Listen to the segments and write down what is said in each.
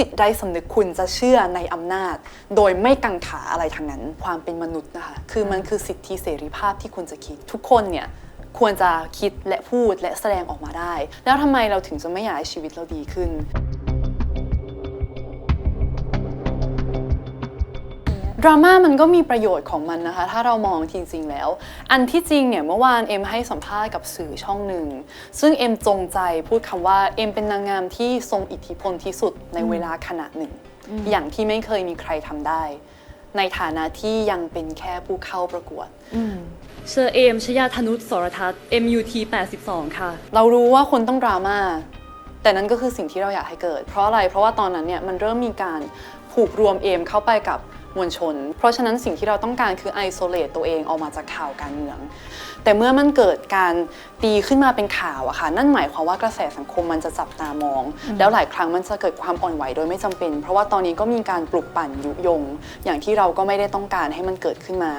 จิตใดสำนึกคุณจะเชื่อในอำนาจ โดยไม่กังขาอะไรทั้งนั้น ความเป็นมนุษย์นะคะ คือมันคือสิทธิเสรีภาพที่คุณจะคิด ทุกคนเนี่ยควรจะคิดและพูดและแสดงออกมาได้ แล้วทำไมเราถึงจะไม่อยากให้ชีวิตเราดีขึ้น ดราม่ามันก็มีประโยชน์ของมันนะคะ ถ้าเรามองจริง ๆ แล้ว อันที่จริงเนี่ยเมื่อวานเอ็มให้สัมภาษณ์กับสื่อช่องหนึ่ง ซึ่งเอ็มจงใจพูดคำว่าเอ็มเป็นนางงามที่ทรงอิทธิพลที่สุดในเวลาขณะหนึ่ง อย่างที่ไม่เคยมีใครทำได้ ในฐานะที่ยังเป็นแค่ผู้เข้าประกวดเชอเอมชยาธนุษย์สรทัศน์ MUT 82 ค่ะ เรารู้ว่าคนต้องดราม่าแต่นั่นก็คือสิ่งที่เราอยากให้เกิด เพราะอะไรเพราะว่าตอนนั้นเนี่ยมันเริ่มมีการผูกรวมเอมเข้าไปกับ มวลชน เพราะฉะนั้นสิ่งที่เราต้องการคือไอโซเลตตัวเองออกมาจากข่าวการเมือง แต่เมื่อมันเกิดการตีขึ้นมาเป็นข่าวอะค่ะนั่นหมายความว่ากระแสสังคมมันจะจับตามอง แล้วหลายครั้งมันจะเกิดความอ่อนไหวโดยไม่จำเป็น เพราะว่าตอนนี้ก็มีการปลุกปั่นยุยง อย่างที่เราก็ไม่ได้ต้องการให้มันเกิดขึ้นมา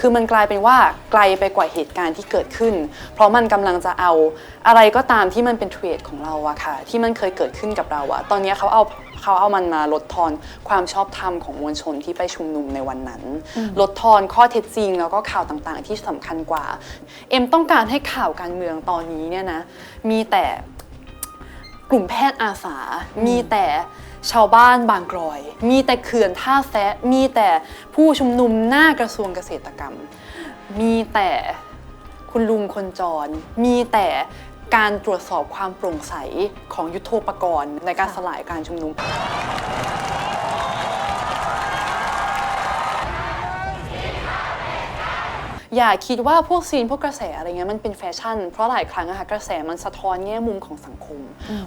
คือมันกลายเป็นว่าไกลไปกว่าเหตุการณ์ที่เกิดขึ้น เพราะมันกำลังจะเอาอะไรก็ตามที่มันเป็นเทรดของเราอะค่ะ ที่มันเคยเกิดขึ้นกับเราอะตอนนี้เขาเอาเขาเอามันมาลดทอนความชอบธรรมของมวลชนที่ไปชุมนุมในวันนั้น ลดทอนข้อเท็จจริง แล้วก็ข่าวต่างๆ ที่สำคัญกว่า เอ็มต้องการให้ข่าวการเมืองตอนนี้เนี่ยนะมีแต่กลุ่มแพทย์อาสา มีแต่ชาวบ้านบางกรอย มีแต่เขื่อนท่าแซะ มีแต่ผู้ชุมนุมหน้ากระทรวงเกษตรกรรม มีแต่คุณลุงคนจร มีแต่การตรวจสอบความโปร่งใสของยุทโธปกรณ์ในการสลายการชุมนุม อย่าคิดว่าพวกซีนพวกกระแสอะไรเงี้ยมันเป็นแฟชั่น เพราะหลายครั้งอะค่ะกระแสมันสะท้อนแง่มุมของสังคม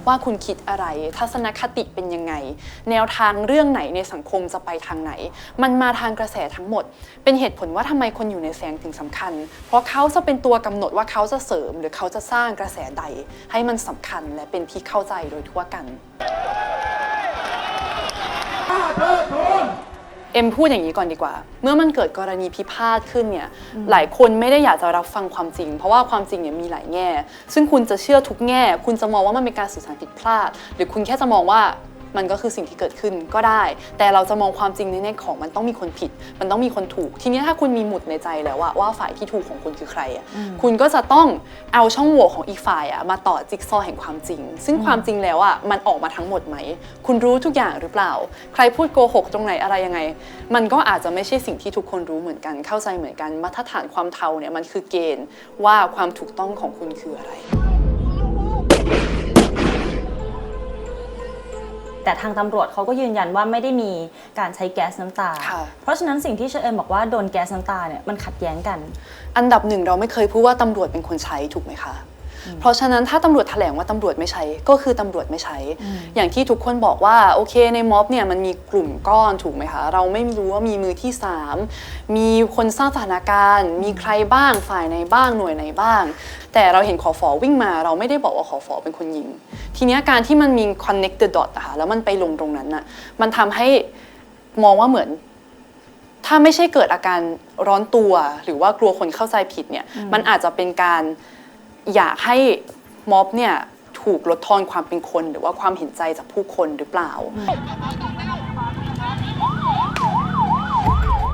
ว่าคุณคิดอะไร ทัศนคติเป็นยังไง แนวทางเรื่องไหนในสังคมจะไปทางไหน มันมาทางกระแสทั้งหมด เป็นเหตุผลว่าทำไมคนอยู่ในแสงถึงสำคัญ เพราะเขาจะเป็นตัวกำหนดว่าเขาจะเสริม หรือเขาจะสร้างกระแสใด ให้มันสำคัญและเป็นที่เข้าใจโดยทั่วกัน เอ็มพูดอย่างนี้ก่อนดีกว่า เมื่อมันเกิดกรณีพิพาทขึ้นเนี่ยหลายคนไม่ได้อยากจะรับฟังความจริง เพราะว่าความจริงเนี่ยมีหลายแง่ ซึ่งคุณจะเชื่อทุกแง่ คุณจะมองว่ามันเป็นการสื่อสารผิดพลาด หรือคุณแค่จะมองว่า มันก็คือสิ่งที่เกิดขึ้นก็ได้ แต่เราจะมองความจริงในแง่ของมันต้องมีคนผิด มันต้องมีคนถูก ทีนี้ถ้าคุณมีหมุดในใจแล้วว่าว่าฝ่ายที่ถูกของคุณคือใครอะคุณก็จะต้องเอาช่องโหว่ของอีกฝ่ายอะมาต่อจิ๊กซอว์แห่งความจริง ซึ่งความจริงแล้วอะมันออกมาทั้งหมดไหม คุณรู้ทุกอย่างหรือเปล่า ใครพูดโกหกตรงไหนอะไรยังไง มันก็อาจจะไม่ใช่สิ่งที่ทุกคนรู้เหมือนกันเข้าใจเหมือนกันมาตรฐานความเท่าเนี่ยมันคือเกณฑ์ว่าความถูกต้องของคุณคืออะไร แต่ทางตำรวจเขาก็ยืนยันว่าไม่ได้มีการใช้แก๊สน้ำตา ค่ะ เพราะฉะนั้นสิ่งที่เชอเอมบอกว่าโดนแก๊สน้ำตาเนี่ยมันขัดแย้งกัน อันดับหนึ่งเราไม่เคยพูดว่าตำรวจเป็นคนใช้ถูกไหมคะ เพราะฉะนั้นถ้าตำรวจแถลงว่าตำรวจไม่ใช้ก็คือตำรวจไม่ใช้ อย่างที่ทุกคนบอกว่าโอเคในม็อบเนี่ยมันมีกลุ่มก้อนถูกไหมคะ เราไม่รู้ว่ามีมือที่ 3 มีคนสร้างสถานการณ์ มีใครบ้างฝ่ายไหนบ้างหน่วยไหนบ้าง แต่เราเห็นขอฟอวิ่งมา เราไม่ได้บอกว่าขอฟอเป็นคนยิง ทีเนี้ยการที่มันมี connect the dot อะค่ะแล้วมันไปลงตรงนั้นน่ะมันทำให้มองว่าเหมือนถ้าไม่ใช่เกิดอาการร้อนตัวหรือว่ากลัวคนเข้าใจผิดเนี่ย มันอาจจะเป็นการ อยากให้ม็อบเนี่ยถูกลดทอนความเป็นคน หรือว่าความเห็นใจจากผู้คนหรือเปล่า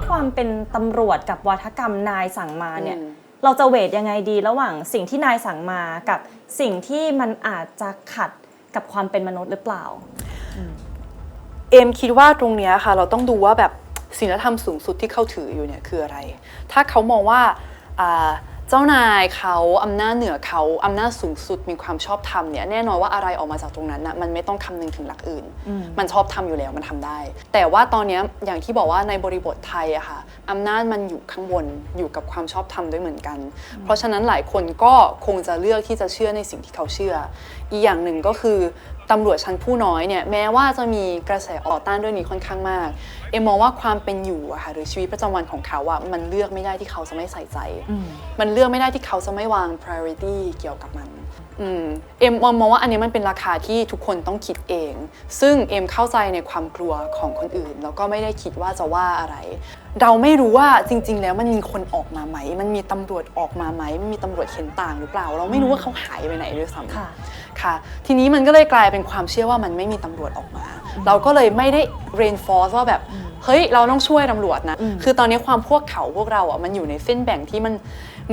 ความเป็นตำรวจกับวัฒกรรมนายสั่งมาเนี่ยอืม เราจะเวทยังไงดีระหว่างสิ่งที่นายสั่งมากับสิ่งที่มันอาจจะขัดกับความเป็นมนุษย์หรือเปล่า เอมคิดว่าตรงเนี้ยค่ะ เราต้องดูว่าแบบศีลธรรมสูงสุดที่เขาถืออยู่เนี่ยคืออะไร ถ้าเขามองว่าอ่า เจ้านายเขาอำนาจเหนือเขาอำนาจสูงสุดมีความชอบธรรมเนี่ยแน่นอนว่าอะไรออกมาจากตรงนั้นนะมันไม่ต้องคำนึงถึงหลักอื่น มันชอบทำอยู่แล้วมันทำได้ แต่ว่าตอนเนี้ยอย่างที่บอกว่าในบริบทไทยอะค่ะอำนาจมันอยู่ข้างบนอยู่กับความชอบธรรมด้วยเหมือนกัน เพราะฉะนั้นหลายคนก็คงจะเลือกที่จะเชื่อในสิ่งที่เขาเชื่อ อีกอย่างหนึ่งก็คือตำรวจชั้นผู้น้อยเนี่ยแม้ว่าจะมีกระแสต่อต้านเรื่องนี้ค่อนข้างมาก เอ็มมองว่าความเป็นอยู่อะค่ะหรือชีวิตประจำวันของเขาอะมันเลือกไม่ได้ที่เขาจะไม่ใส่ใจ มันเลือกไม่ได้ที่เขาจะไม่วาง priority เกี่ยวกับมันอืมเอ็มมองว่าอันนี้มันเป็นราคาที่ทุกคนต้องคิดเอง ซึ่งเอ็มเข้าใจในความกลัวของคนอื่น แล้วก็ไม่ได้คิดว่าจะว่าอะไร เราไม่รู้ว่าจริง ๆ แล้วมันมีคนออกมาไหม มันมีตำรวจออกมาไหมมันมีตำรวจเห็นต่างหรือเปล่า เราไม่รู้ว่าเขาหายไปไหนด้วยซ้ำค่ะค่ะทีนี้มันก็เลยกลายเป็นความเชื่อว่ามันไม่มีตำรวจออกมา เราก็เลยไม่ได้ reinforce ว่าแบบเฮ้ยเราต้องช่วยตำรวจนะ คือตอนนี้ความพวกเขาพวกเราอะมันอยู่ในเส้นแบ่งที่มัน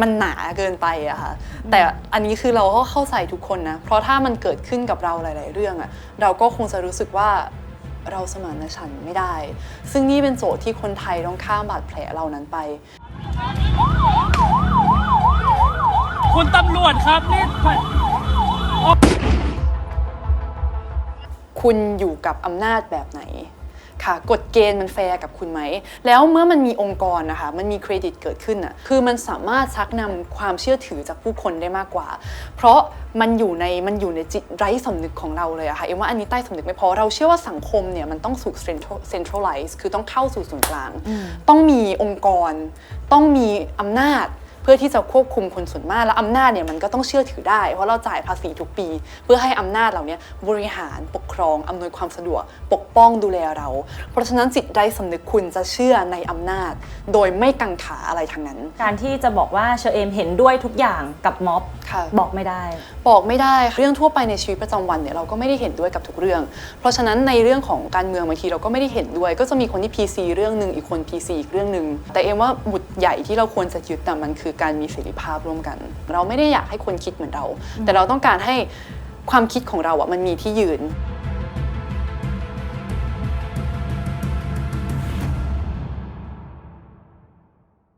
มันหนาเกินไปอะค่ะแต่อันนี้คือเราก็เข้าใจทุกคนนะ เพราะถ้ามันเกิดขึ้นกับเราหลาย ๆ เรื่องอะเราก็คงจะรู้สึกว่าเราสมานฉันท์ไม่ได้ ซึ่งนี่เป็นโจทย์ที่คนไทยต้องข้ามบาดแผลเหล่านั้นไป คุณตำรวจครับนี่ คุณอยู่กับอำนาจแบบไหนค่ะกฎเกณฑ์มันแฟร์กับคุณไหม แล้วเมื่อมันมีองค์กรนะคะ มันมีเครดิตเกิดขึ้นอะ คือมันสามารถชักนำความเชื่อถือจากผู้คนได้มากกว่า เพราะมันอยู่ในมันอยู่ในจิตไร้สำนึกของเราเลยอะค่ะ เอ็มว่าอันนี้ใต้สำนึกไม่พอ เราเชื่อว่าสังคมเนี่ยมันต้องถูก central- centralize คือต้องเข้าสู่ศูนย์กลาง ต้องมีองค์กร ต้องมีอำนาจเพื่อที่จะควบคุมคนส่วนมากแล้วอำนาจเนี่ยมันก็ต้องเชื่อถือได้ เพราะเราจ่ายภาษีทุกปี เพื่อให้อำนาจเหล่านี้บริหารปกครองอำนวยความสะดวกปก ป้องดูแลเรา เพราะฉะนั้นจิตได้สำนึกคุณจะเชื่อในอำนาจ โดยไม่กังขาอะไรทั้งนั้น การที่จะบอกว่าเชอเอมเห็นด้วยทุกอย่างกับม็อบค่ะ บอกไม่ได้ บอกไม่ได้ค่ะเรื่องทั่วไปในชีวิตประจำวันเนี่ยเราก็ไม่ได้เห็นด้วยกับทุกเรื่อง เพราะฉะนั้นในเรื่องของการเมืองบางทีเราก็ไม่ได้เห็นด้วย ก็จะมีคนที่ PC เรื่องหนึ่งอีกคน PC อีกเรื่องหนึ่งแต่เอ็มว่าบุตรใหญ่ที่เราควรจะยึดน่ะมันคือการมีเสรีภาพร่วมกัน เราไม่ได้อยากให้คนคิดเหมือนเรา แต่เราต้องการให้ความคิดของเราอะมันมีที่ยืน